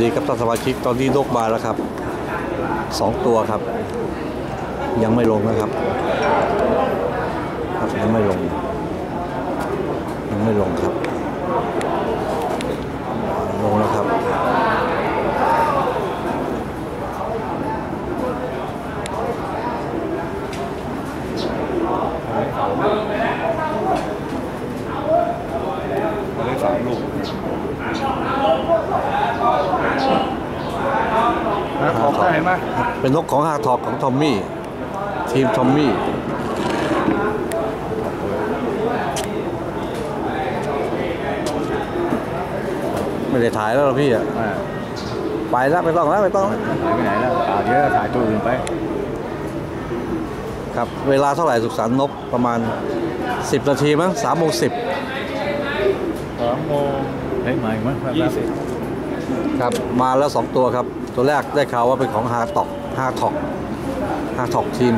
ดีครับท่านสมาชิกตอนนี้นกมาแล้วครับสองตัวครับ ยังไม่ลงนะครับครับยังไม่ลง ยังไม่ลงครับ ลงแล้วครับได้สามลูกนะของได้ เห็นไหมเป็นนกของฮาทอกของทอมมี่ ทีมทอมมี่ไม่ได้ถ่ายแล้วเหรอพี่อะอ่าไปแล้วไม่ต้องแล้วไม่ต้องแล้วหายไปไหนแล้วอ่าเดี๋ยวถ่ายตัวอื่นไป ครับเวลาเท่าไหร่สุขสันต์นกประมาณ 10 นาทีมั้งสามโมงสิบสามโมงเฮ้ยมาอีกมั้ยยี่สิบ ครับมาแล้ว 2 ตัวครับ ตัวแรกได้ข่าวว่าเป็นของฮาตอกฮาทอกฮาทอกทีม